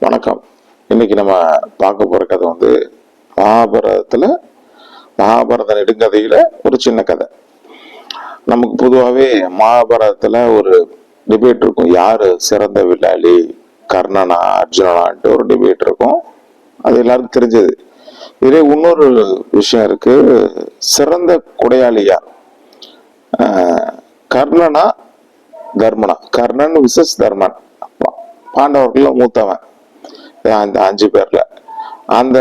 வணக்கம். இன்னைக்கு நம்ம பார்க்க போற கதை வந்து மகாபாரதத்துல மகாபாரத நெடுங்கதையில ஒரு சின்ன கதை. நமக்கு பொதுவாகவே மகாபாரதத்துல ஒரு டிபேட் இருக்கும். யாரு சிறந்த வில்லாளி கர்ணனா அர்ஜுனனான்ட்டு ஒரு டிபேட் இருக்கும். அது எல்லாருக்கும் தெரிஞ்சது. இதே இன்னொரு விஷயம் இருக்கு. சிறந்த கொடையாளியா கர்ணனா தர்மனா. கர்ணன் விசஸ் தர்மன். பா- பாண்டவர்கள்ல மூத்தவன். அந்த அஞ்சு பேர்ல. அந்த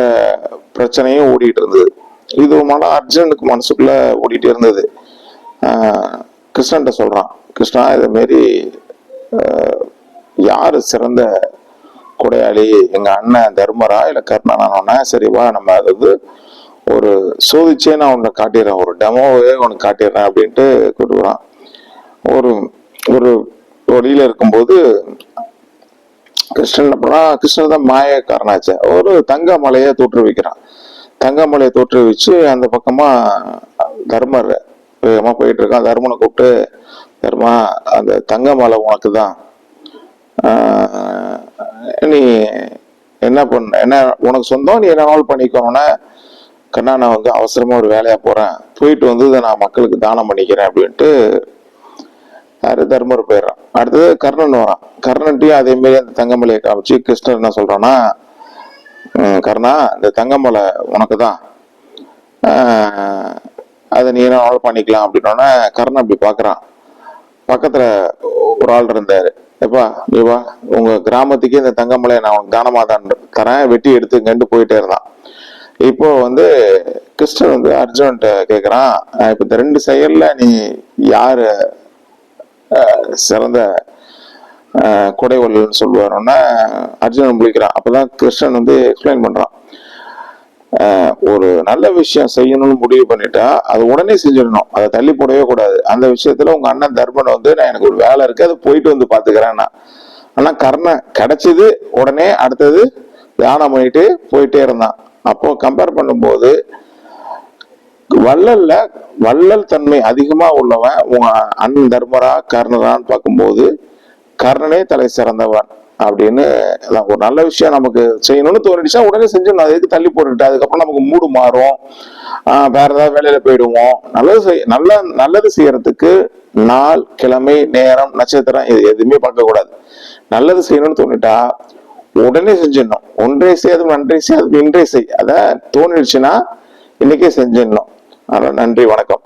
பிரச்சனையும் ஓடிட்டு இருந்தது. இது மன அர்ஜுனுக்கு மனசுக்குள்ள ஓடிட்டு இருந்தது. ஆஹ் கிருஷ்ணன்ட்ட சொல்றான். கிருஷ்ணா இது மாரி யார் சிறந்த கொடையாளி? எங்க அண்ணன் தர்மரா இல்ல கர்ணனானோன்னா சரி வா நம்ம அதாவது ஒரு சோதிச்சே நான் உன்னை காட்டிடுறேன். ஒரு டெமோவே உனக்கு காட்டிடுறேன் அப்படின்ட்டு கூட்டு ஒரு ஒரு வழியில இருக்கும்போது கிருஷ்ணன் அப்படின்னா கிருஷ்ணன் தான் மாயக்காரனாச்சு. ஒரு தங்க மலையை தோற்றுவிக்கிறான். தங்க மலையை தோற்றுவிச்சு அந்த பக்கமா தர்மர் வேகமா போயிட்டு இருக்கான். தர்மனை கூப்பிட்டு தர்மா அந்த தங்க மலை உனக்கு தான் நீ என்ன பண்ண என்ன உனக்கு சொந்தம்? நீ என்ன நாள் பண்ணிக்கணும்னா கண்ணா நான் வந்து அவசரமா ஒரு வேலையா போறேன். போயிட்டு வந்து இதை நான் மக்களுக்கு தானம் பண்ணிக்கிறேன் அப்படின்ட்டு யாரு தர்மர் போயிடுறான். அடுத்தது கர்ணன் வரான். கர்ணன்ட்டையும் அதே மாதிரி அந்த தங்கமலையை காமிச்சு கிருஷ்ணர் என்ன சொல்றான்னா கர்ணா இந்த தங்கமலை உனக்கு தான் அதை நீ என்ன பண்ணிக்கலாம். அப்படின்னோடனே கர்ணன் அப்படி பார்க்குறான் பக்கத்துல ஒரு ஆள் இருந்தாரு. எப்பா நீ வா. உங்க கிராமத்துக்கே இந்த தங்கமலையை நான் உனக்கு தானமா தான் தரேன். வெட்டி எடுத்துங்கன்ட்டு போயிட்டே இருந்தான். இப்போ வந்து கிருஷ்ணன் வந்து அர்ஜுன்ட்ட கேக்குறான் இப்போ இப்ப இந்த ரெண்டு செயல்ல நீ யாரு சிறந்த அஹ், கொடைவள்ளல்னு சொல்லுவாரோன்னா அர்ஜுனன் முழிக்கிறான். அப்போதான் கிருஷ்ணன் வந்து எக்ஸ்பிளைன் பண்ணுறான் ஒரு நல்ல விஷயம் செய்யணும்னு முடிவு பண்ணிட்டா அது உடனே செஞ்சிடணும். அதை தள்ளி போடவே கூடாது. அந்த விஷயத்துல உங்க அண்ணன் தர்மன் வந்து நான் எனக்கு ஒரு வேலை இருக்கு அதை போயிட்டு வந்து பாத்துக்கிறேன்னா ஆனா கர்ணன் கிடைச்சது உடனே அடுத்தது தியானம் பண்ணிட்டு போயிட்டே இருந்தான். அப்போ கம்பேர் பண்ணும்போது வள்ளல்ல வள்ளல் தன்மை அதிகமா உள்ளவன் உங்க அண்ணன் தர்மரா கர்ணரான்னு பார்க்கும்போது கர்ணனே தலை சிறந்தவன் அப்படின்னு ஒரு நல்ல விஷயம் நமக்கு செய்யணும்னு தோணிடுச்சா உடனே செஞ்சிடணும். அதுக்கு தள்ளி போட்டுட்டு அதுக்கப்புறம் நமக்கு மூடு மாறும். வேற ஏதாவது வேலையில போயிடுவோம். நல்லது செய் நல்ல நல்லது செய்யறதுக்கு நாள் கிழமை நேரம் நட்சத்திரம் இது எதுவுமே பார்க்கக்கூடாது நல்லது செய்யணும்னு தோணிட்டா உடனே செஞ்சிடணும். ஒன்றே செய்யாது நன்றே செய்யாது இன்றே செய். அத தோணிடுச்சுன்னா இன்னைக்கே செஞ்சிடணும். நன்றி வணக்கம்.